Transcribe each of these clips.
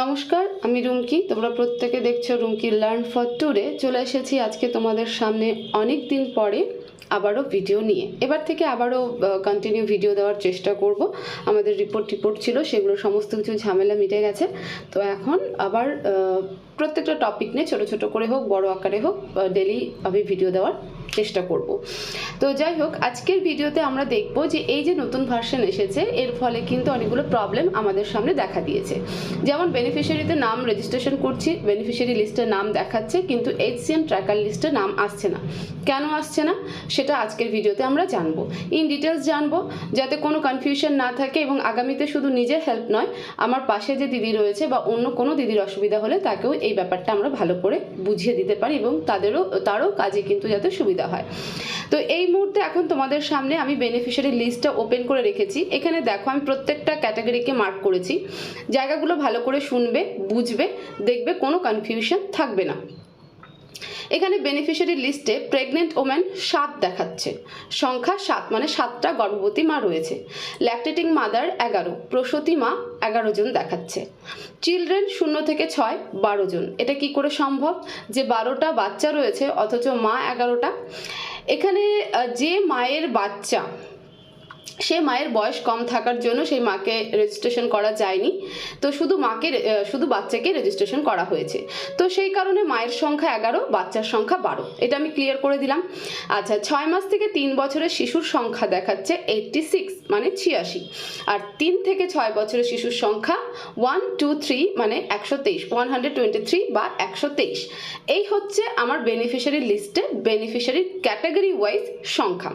নমস্কার, আমি রুমকি। তোমরা প্রত্যেকে দেখছ রুমকি লার্ন ফর টুরে চলে এসেছি আজকে তোমাদের সামনে অনেক দিন পরে আবারও ভিডিও নিয়ে। এবার থেকে আবারও কন্টিনিউ ভিডিও দেওয়ার চেষ্টা করব। আমাদের রিপোর্ট টিপোর্ট ছিল, সেগুলো সমস্ত কিছু ঝামেলা মিটে গেছে। তো এখন আবার প্রত্যেকটা টপিক নিয়ে ছোট ছোট করে হোক, বড় আকারে হোক ডেলি আমি ভিডিও দেওয়ার চেষ্টা করব। তো যাই হোক, আজকের ভিডিওতে আমরা দেখব যে এই যে নতুন ভার্সন এসেছে, এর ফলে কিন্তু অনেকগুলো প্রবলেম আমাদের সামনে দেখা দিয়েছে। যেমন বেনিফিশিয়ারিতে নাম রেজিস্ট্রেশন করছি বেনিফিশিয়ারি লিস্টে নাম দেখাচ্ছে, কিন্তু এইচসিএম ট্র্যাকার লিস্টে নাম আসছে না। কেন আসছে না? সেটা আজকের ভিডিওতে আমরা জানব। ইন ডিটেলস জানব, যাতে কোনো কনফিউশন না থাকে এবং আগামীতে শুধু নিজের হেল্প নয়, আমার পাশে যে দিদি রয়েছে বা অন্য কোনো দিদির অসুবিধা হলে তাকেও এই ব্যাপারটা আমরা ভালো করে বুঝিয়ে দিতে পারি এবং তাদেরও, তারও কাজে কিন্তু যাতে সুবিধা হয়। তো এই মুহূর্তে এখন তোমাদের সামনে আমি বেনিফিশিয়ারি লিস্টটা ওপেন করে রেখেছি। এখানে দেখো, আমি প্রত্যেকটা ক্যাটাগরিকে মার্ক করেছি। জায়গাগুলো ভালো করে শুনবে, বুঝবে, দেখবে, কোনো কনফিউশন থাকবে না। এখানে বেনিফিশিয়ারি লিস্টে প্রেগনেন্ট ওম্যান সাত দেখাচ্ছে। সংখ্যা সাত মানে সাতটা গর্ভবতী মা রয়েছে। ল্যাকটেটিং মাদার এগারো, প্রসূতি মা এগারো জন দেখাচ্ছে। চিলড্রেন শূন্য থেকে ছয়, বারো জন। এটা কি করে সম্ভব? যে বারোটা বাচ্চা রয়েছে, অথচ মা এগারোটা। এখানে যে মায়ের বাচ্চা সে মায়ের বয়স কম থাকার জন্য সেই মাকে রেজিস্ট্রেশন করা যায়নি। তো শুধু মাকে শুধু বাচ্চাকে রেজিস্ট্রেশন করা হয়েছে। তো সেই কারণে মায়ের সংখ্যা এগারো, বাচ্চার সংখ্যা বারো। এটা আমি ক্লিয়ার করে দিলাম। আচ্ছা ছয় মাস থেকে তিন বছরের শিশুর সংখ্যা দেখাচ্ছে এইটটি সিক্স মানে ছিয়াশি। আর তিন থেকে ছয় বছরের শিশুর সংখ্যা ওয়ান টু থ্রি মানে একশো তেইশ ওয়ান হান্ড্রেড টোয়েন্টি থ্রি বা একশো তেইশ। এই হচ্ছে আমার বেনিফিশিয়ারি লিস্টে বেনিফিশিয়ারি ক্যাটাগরি ওয়াইজ সংখ্যা।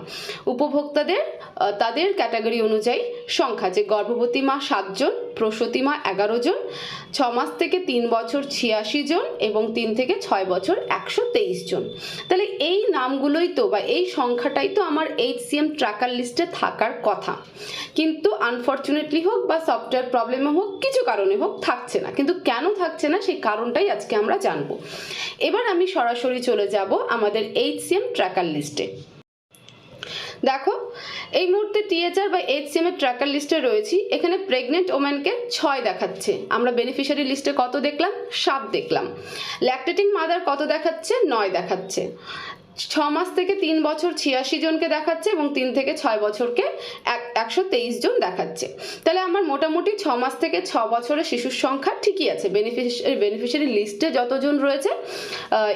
উপভোক্তাদের তাদের ক্যাটাগরি অনুযায়ী সংখ্যা, যে গর্ভবতী মা সাতজন প্রসূতি মা এগারো জন, ছ মাস থেকে তিন বছর ছিয়াশি জন এবং তিন থেকে ছয় বছর একশো তেইশ জন। তাহলে এই নামগুলোই তো বা এই সংখ্যাটাই তো আমার এইচ সি এম ট্র্যাকার লিস্টে থাকার কথা। কিন্তু আনফর্চুনেটলি হোক বা সফটওয়্যার প্রবলেমে হোক, কিছু কারণে হোক থাকছে না। কিন্তু কেন থাকছে না সেই কারণটাই আজকে আমরা জানব। এবার আমি সরাসরি চলে যাব আমাদের এইচ সি এম ট্র্যাকার লিস্টে। দেখো, এই মুহূর্তে টিএচআর বা এইচসিএম এর ট্র্যাকার লিস্টে রয়েছি। এখানে প্রেগনেন্ট ওম্যানকে ছয় দেখাচ্ছে। আমরা বেনিফিশিয়ারি লিস্টে কত দেখলাম? সাত দেখলাম। ল্যাকটেটিং মাদার কত দেখাচ্ছে? নয় দেখাচ্ছে। ছ মাস থেকে তিন বছর ছিয়াশি জনকে দেখাচ্ছে এবং তিন থেকে ছয় বছরকে এক, একশো তেইশ জন দেখাচ্ছে। তাহলে আমার মোটামুটি ছ মাস থেকে ছ বছরের শিশুর সংখ্যা ঠিকই আছে। বেনিফিশিয়ারি বেনিফিশিয়ারি লিস্টে যতজন রয়েছে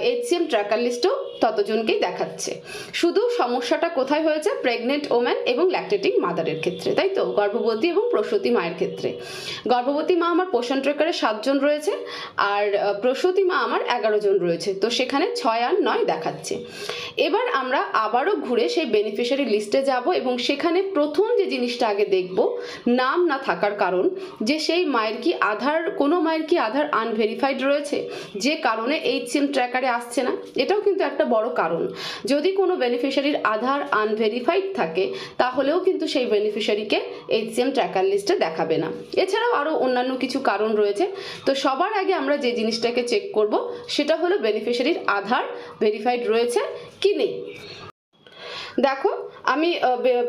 এইচসিএম ট্র্যাকার লিস্টেও ততজনকেই দেখাচ্ছে। শুধু সমস্যাটা কোথায় হয়েছে? প্রেগনেন্ট ওম্যান এবং ল্যাকটেটিং মাদারের ক্ষেত্রে, তাই তো? গর্ভবতী এবং প্রসূতি মায়ের ক্ষেত্রে। গর্ভবতী মা আমার পোষণ ট্রেকারে সাতজন রয়েছে, আর প্রসূতি মা আমার এগারো জন রয়েছে। তো সেখানে ছয় আর নয় দেখাচ্ছে। এবার আমরা আবারও ঘুরে সেই বেনিফিশিয়ারি লিস্টে যাব এবং সেখানে প্রথম যে জিনিসটা আগে দেখব, নাম না থাকার কারণ, যে সেই মায়ের কি আধার, কোনো মায়ের কি আধার আনভেরিফাইড রয়েছে? যে কারণে এই সিম ট্র্যাকারে আসছে না? এটাও কিন্তু একটা বড় কারণ। যদি কোনো বেনিফিশিয়ারির আধার আনভেরিফাইড থাকে, তাহলেও কিন্তু সেই বেনিফিশিয়ারিকে এইচসিএম ট্র্যাকার লিস্টে দেখাবে না। এছাড়াও আরও অন্যান্য কিছু কারণ রয়েছে। তো সবার আগে আমরা যে জিনিসটাকে চেক করব, সেটা হলো বেনিফিশিয়ারির আধার ভেরিফাইড রয়েছে। কি নেই দেখো, আমি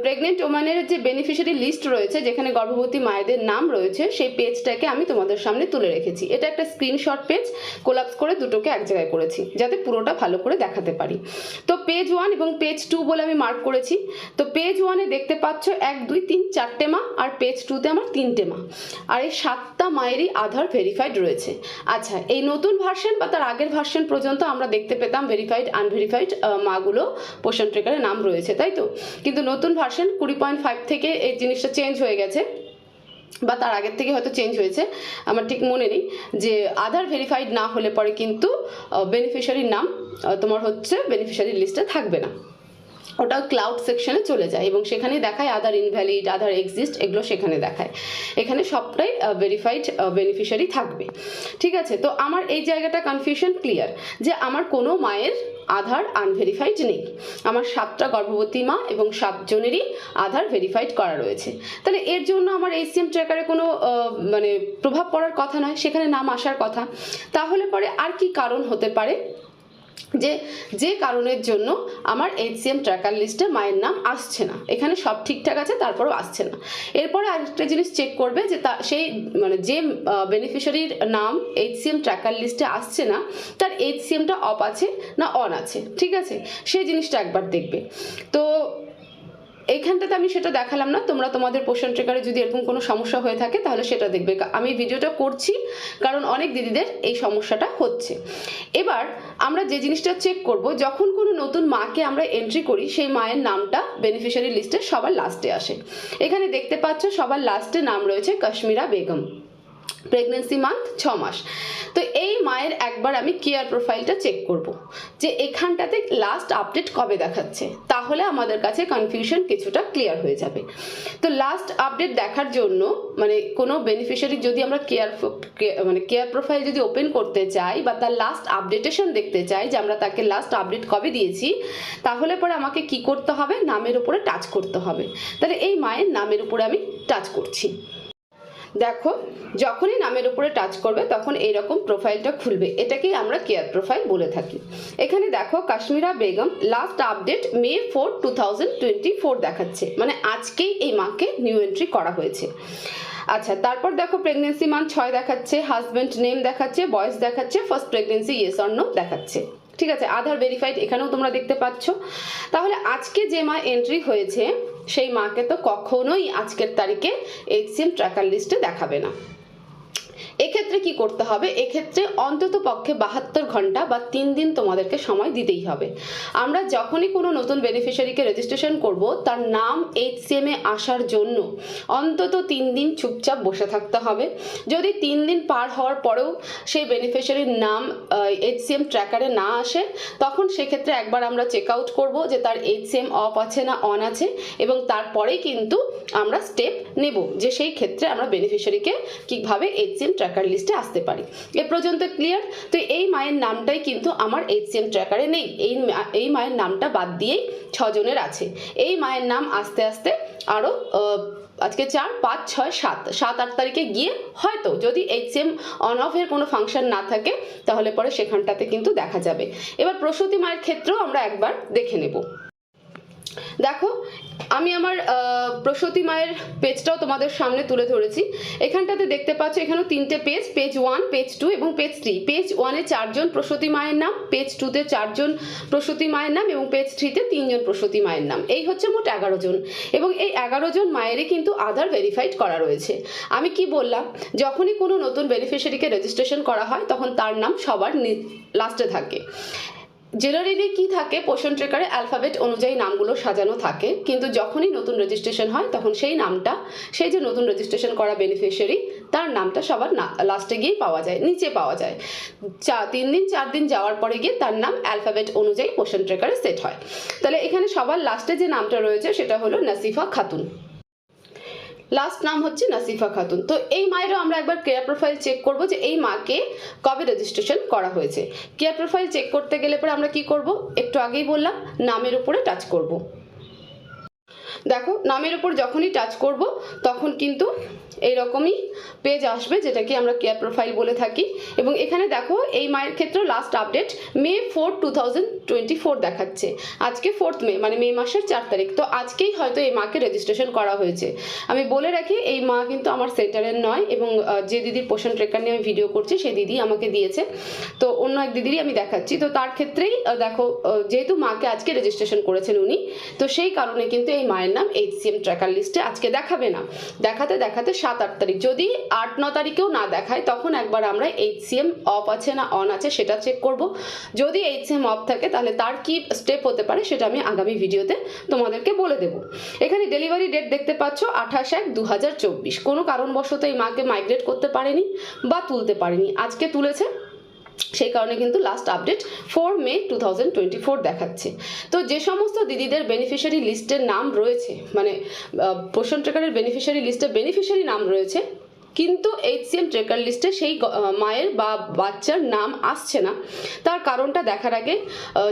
প্রেগনেন্ট ওমানের যে বেনিফিশিয়ারি লিস্ট রয়েছে, যেখানে গর্ভবতী মায়েদের নাম রয়েছে, সেই পেজটাকে আমি তোমাদের সামনে তুলে রেখেছি। এটা একটা স্ক্রিনশট পেজ কোলাপস করে দুটোকে এক জায়গায় করেছি, যাতে পুরোটা ভালো করে দেখাতে পারি। তো পেজ ওয়ান এবং পেজ টু বলে আমি মার্ক করেছি। তো পেজ ওয়ানে দেখতে পাচ্ছ, এক, দুই, তিন, চারটে মা, আর পেজ টুতে আমার তিনটে মা। আর এই সাতটা মায়েরই আধার ভেরিফাইড রয়েছে। আচ্ছা এই নতুন ভার্সন বা তার আগের ভার্সন পর্যন্ত আমরা দেখতে পেতাম ভেরিফাইড আনভেরিফাইড মাগুলো পোষণ ট্রেকারে নাম রয়েছে তাই তো? কিন্তু নতুন ভার্সন কুড়ি পয়েন্ট ফাইভ থেকে এই জিনিসটা চেঞ্জ হয়ে গেছে, বা তার আগের থেকে হয়তো চেঞ্জ হয়েছে, আমার ঠিক মনে নেই, যে আধার ভেরিফাইড না হলে পরে কিন্তু বেনিফিশিয়ারির নাম তোমার হচ্ছে বেনিফিশিয়ারি লিস্টে থাকবে না। ওটা ক্লাউড সেকশনে চলে যায় এবং সেখানে দেখায় আধার ইনভ্যালিড আধার এক্সিস্ট এগুলো সেখানে দেখায়। এখানে সবটাই ভেরিফাইড বেনিফিশিয়ারি থাকবে। ঠিক আছে? তো আমার এই জায়গাটা কনফিউশন ক্লিয়ার যে আমার কোনো মায়ের আধার আনভেরিফাইড নেই। আমার সাতটা গর্ভবতী মা এবং সাতজনেরই আধার ভেরিফাইড করা রয়েছে। তাহলে এর জন্য আমার এই এইচসিএম ট্র্যাকারে কোনো মানে প্রভাব পড়ার কথা নয়, সেখানে নাম আসার কথা। তাহলে পরে আর কি কারণ হতে পারে? যে যে কারণের জন্য আমার এইচসিএম ট্র্যাকার লিস্টে মায়ের নাম আসছে না। এখানে সব ঠিকঠাক আছে, তারপরেও আসছে না। এরপরে আরেকটা জিনিস চেক করবে যে তা, সেই মানে যে বেনিফিশিয়ারির নাম এইচসিএম ট্র্যাকার লিস্টে আসছে না, তার এইচসিএমটা অফ আছে না অন আছে, ঠিক আছে? সেই জিনিসটা একবার দেখবে। তো এইখানটাতে আমি সেটা দেখালাম না। তোমরা তোমাদের পোষণ ট্রেকারে যদি এরকম কোনো সমস্যা হয়ে থাকে, তাহলে সেটা দেখবে। আমি ভিডিওটা করছি, কারণ অনেক দিদিদের এই সমস্যাটা হচ্ছে। এবার আমরা যে জিনিসটা চেক করব, যখন কোনো নতুন মাকে আমরা এন্ট্রি করি, সেই মায়ের নামটা বেনিফিশিয়ারি লিস্টে সবার লাস্টে আসে। এখানে দেখতে পাচ্ছ, সবার লাস্টে নাম রয়েছে কাশ্মীরা বেগম। প্রেগনেন্সি মান্থ ছ মাস। তো এই মায়ের একবার আমি কেয়ার প্রোফাইলটা চেক করব, যে এখানটাতে লাস্ট আপডেট কবে দেখাচ্ছে। তাহলে আমাদের কাছে কনফিউশন কিছুটা ক্লিয়ার হয়ে যাবে। তো লাস্ট আপডেট দেখার জন্য মানে কোনো বেনিফিশিয়ারি যদি আমরা কেয়ার মানে কেয়ার প্রোফাইল যদি ওপেন করতে চাই বা তার লাস্ট আপডেটেশন দেখতে চাই, যে আমরা তাকে লাস্ট আপডেট কবে দিয়েছি, তাহলে পরে আমাকে কি করতে হবে? নামের উপরে টাচ করতে হবে। তাহলে এই মায়ের নামের উপরে আমি টাচ করছি। দেখো, যখনই নামের উপরে টাচ করবে, তখন এইরকম প্রোফাইলটা খুলবে। এটাকেই আমরা কেয়ার প্রোফাইল বলে থাকি। এখানে দেখো, Kashmira Begum last update May four two thousand twenty four দেখাচ্ছে। মানে আজকেই এই মাকে নিউ এন্ট্রি করা হয়েছে। আচ্ছা তারপর দেখো প্রেগনেন্সি মান ছয় দেখাচ্ছে হাজব্যান্ড নেম দেখাচ্ছে বয়স দেখাচ্ছে ফার্স্ট প্রেগনেন্সি ইয়েস অন্য দেখাচ্ছে। ঠিক আছে, আধার ভেরিফাইড এখানেও তোমরা দেখতে পাচ্ছ। তাহলে আজকে যে মা এন্ট্রি হয়েছে, সেই মাকে তো কখনোই আজকের তারিখে এইচসিএম ট্র্যাকার লিস্টে দেখাবে না। এক্ষেত্রে কি করতে হবে? এক্ষেত্রে অন্তত পক্ষে বাহাত্তর ঘণ্টা বা তিন দিন তোমাদেরকে সময় দিতেই হবে। আমরা যখনই কোনো নতুন বেনিফিশিয়ারিকে রেজিস্ট্রেশন করব, তার নাম এইচসিএম এ আসার জন্য অন্তত তিন দিন চুপচাপ বসে থাকতে হবে। যদি তিন দিন পার হওয়ার পরেও সেই বেনিফিশিয়ারির নাম এইচসিএম ট্র্যাকারে না আসে, তখন সেক্ষেত্রে একবার আমরা চেক আউট করব যে তার এইচসিএম অফ আছে না অন আছে এবং তারপরেই কিন্তু আমরা স্টেপ নেব যে সেই ক্ষেত্রে আমরা বেনিফিশিয়ারিকে কীভাবে এইচসিএম ট্র্যাকার লিস্টে আসতে পারি। এ পর্যন্ত ক্লিয়ার তো এই মায়ের নামটাই কিন্তু আমার এইচসিএম ট্র্যাকারে নেই। এই এই মায়ের নামটা বাদ দিয়েই ছজনের আছে। এই মায়ের নাম আস্তে আস্তে আরও আজকে চার, পাঁচ, ছয়, সাত। সাত, আট তারিখে গিয়ে হয়তো যদি এইচএম অন অফের কোনো ফাংশন না থাকে, তাহলে পরে সেখানটাতে কিন্তু দেখা যাবে। এবার প্রসূতি মায়ের ক্ষেত্রেও আমরা একবার দেখে নেব। দেখো আমি আমার প্রসূতি মায়ের পেজটাও তোমাদের সামনে তুলে ধরেছি। এখানটাতে দেখতে পাচ্ছ, এখানেও তিনটে page page one page two এবং পেজ থ্রি পেজ ওয়ানে চারজন প্রসূতি মায়ের নাম পেজ টুতে চারজন প্রসূতি মায়ের নাম এবং পেজ থ্রিতে তিনজন প্রসূতি মায়ের নাম। এই হচ্ছে মোট এগারো জন এবং এই এগারো জন মায়েরই কিন্তু আধার ভেরিফাইড করা রয়েছে। আমি কি বললাম, যখনই কোনো নতুন বেনিফিশিয়ারিকে রেজিস্ট্রেশন করা হয়, তখন তার নাম সবার লাস্টে থাকে। জেনারেলি কি থাকে? পোষণ ট্রেকারে অ্যালফাবেট অনুযায়ী নামগুলো সাজানো থাকে। কিন্তু যখনই নতুন রেজিস্ট্রেশন হয়, তখন সেই নামটা, সেই যে নতুন রেজিস্ট্রেশন করা বেনিফিশিয়ারি তার নামটা সবার লাস্টে গিয়েই পাওয়া যায়, নিচে পাওয়া যায়। চা, তিন দিন, চার দিন যাওয়ার পরে গিয়ে তার নাম অ্যালফাবেট অনুযায়ী পোষণ ট্রেকারে সেট হয়। তাহলে এখানে সবার লাস্টে যে নামটা রয়েছে, সেটা হলো নাসিফা খাতুন। লাস্ট নাম হচ্ছে নাসিফা খাতুন। তো এই মায়েরও আমরা একবার কেয়ার প্রোফাইল চেক করব যে এই মাকে কবে রেজিস্ট্রেশন করা হয়েছে। কেয়ার প্রোফাইল চেক করতে গেলে পরে আমরা কি করব? একটু আগেই বললাম, নামের উপরে টাচ করব। দেখো, নামের উপর যখনই টাচ করব, তখন কিন্তু এইরকমই পেজ আসবে যেটাকে আমরা কেয়ার প্রোফাইল বলে থাকি। এবং এখানে দেখো, এই মায়ের ক্ষেত্রেও last update May four two thousand twenty four দেখাচ্ছে। আজকে ফোর্থ মে মানে মে মাসের চার তারিখ। তো আজকেই হয়তো এই মাকে রেজিস্ট্রেশন করা হয়েছে। আমি বলে রাখি, এই মা কিন্তু আমার সেন্টারের নয় এবং যে দিদির পোষণ ট্রেকার নিয়ে আমি ভিডিও করছি, সেই দিদি আমাকে দিয়েছে। তো অন্য এক দিদিরই আমি দেখাচ্ছি। তো তার ক্ষেত্রেই দেখো যেহেতু মাকে আজকে রেজিস্ট্রেশন করেছেন উনি, তো সেই কারণে কিন্তু এই মায়ের নাম এইচ সি এম ট্র্যাকার লিস্টে আজকে দেখাবে না। দেখাতে দেখাতে সাত, আট তারিখ। যদি আট, ন তারিখেও না দেখায়, তখন একবার আমরা এইচ সি এম অফ আছে না অন আছে সেটা চেক করব। যদি এইচ এম অফ থাকে, তাহলে তার কি স্টেপ হতে পারে সেটা আমি আগামী ভিডিওতে তোমাদেরকে বলে দেব। এখানে ডেলিভারি ডেট দেখতে পাচ্ছ আঠাশ এক দু হাজার চব্বিশ। কোনো কারণবশত এই মাকে মাইগ্রেট করতে পারেনি বা তুলতে পারেনি। আজকে তুলেছে, সেই কারণে কিন্তু last update four May two thousand twenty four দেখাচ্ছে। তো যে সমস্ত দিদিদের বেনিফিশিয়ারি লিস্টের নাম রয়েছে মানে পোষণ ট্রেকারের বেনিফিশিয়ারি লিস্টে বেনিফিশিয়ারি নাম রয়েছে কিন্তু এইচসিএম ট্রেকার লিস্টে সেই মায়ের বা বাচ্চার নাম আসছে না। তার কারণটা দেখার আগে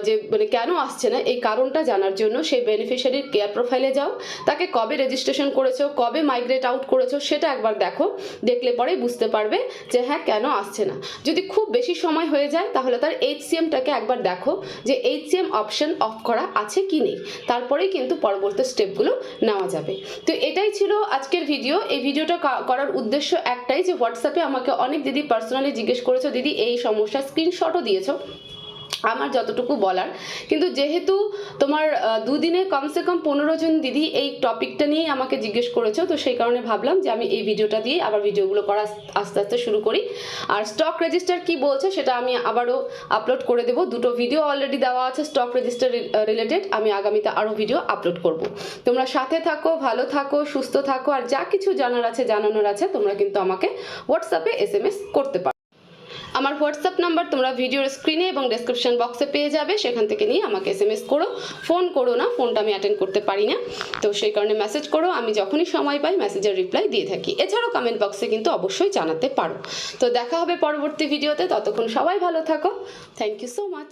যে মানে কেন আসছে না, এই কারণটা জানার জন্য সেই বেনিফিশিয়ারির কেয়ার প্রোফাইলে যাও। তাকে কবে রেজিস্ট্রেশন করেছ, কবে মাইগ্রেট আউট করেছ, সেটা একবার দেখো। দেখলে পরেই বুঝতে পারবে যে হ্যাঁ কেন আসছে না। যদি খুব বেশি সময় হয়ে যায়, তাহলে তার এইচসিএমটাকে একবার দেখো যে এইচসিএম অপশন অফ করা আছে কি নেই। তারপরেই কিন্তু পরবর্তী স্টেপগুলো নেওয়া যাবে। তো এটাই ছিল আজকের ভিডিও এই ভিডিওটা করার উদ্দেশ্য একটাই যে হোয়াটসঅ্যাপে আমাকে অনেক দিদি পার্সোনালি জিজ্ঞেস করেছ দিদি এই সমস্যা স্ক্রিনশটও দিয়েছ? আমার যতটুকু বলার। কিন্তু যেহেতু তোমার দুদিনে কমসে কম পনেরো জন দিদি এই টপিকটা নিয়েই আমাকে জিজ্ঞেস করেছ, তো সেই কারণে ভাবলাম যে আমি এই ভিডিওটা দিয়ে আবার ভিডিওগুলো করা আস্তে আস্তে শুরু করি। আর স্টক রেজিস্টার কি বলছে সেটা আমি আবারও আপলোড করে দেবো। দুটো ভিডিও অলরেডি দেওয়া আছে স্টক রেজিস্টার রিলেটেড আমি আগামীতে আরও ভিডিও আপলোড করব। তোমরা সাথে থাকো, ভালো থাকো, সুস্থ থাকো, আর যা কিছু জানার আছে, জানানোর আছে, তোমরা কিন্তু আমাকে হোয়াটসঅ্যাপে এস করতে পারো। আমার হোয়াটসঅ্যাপ নাম্বার তোমরা ভিডিওর স্ক্রিনে এবং ডেসক্রিপশন বক্সে পেয়ে যাবে, সেখান থেকে নিয়ে আমাকে এস এম এস করো। ফোন করো না, ফোনটা আমি অ্যাটেন্ড করতে পারি না। তো সেই কারণে মেসেজ করো, আমি যখনই সময় পাই মেসেজের রিপ্লাই দিয়ে থাকি। এছাড়াও কমেন্ট বক্সে কিন্তু অবশ্যই জানাতে পারো। তো দেখা হবে পরবর্তী ভিডিওতে ততক্ষণ সবাই ভালো থাকো। Thank you so much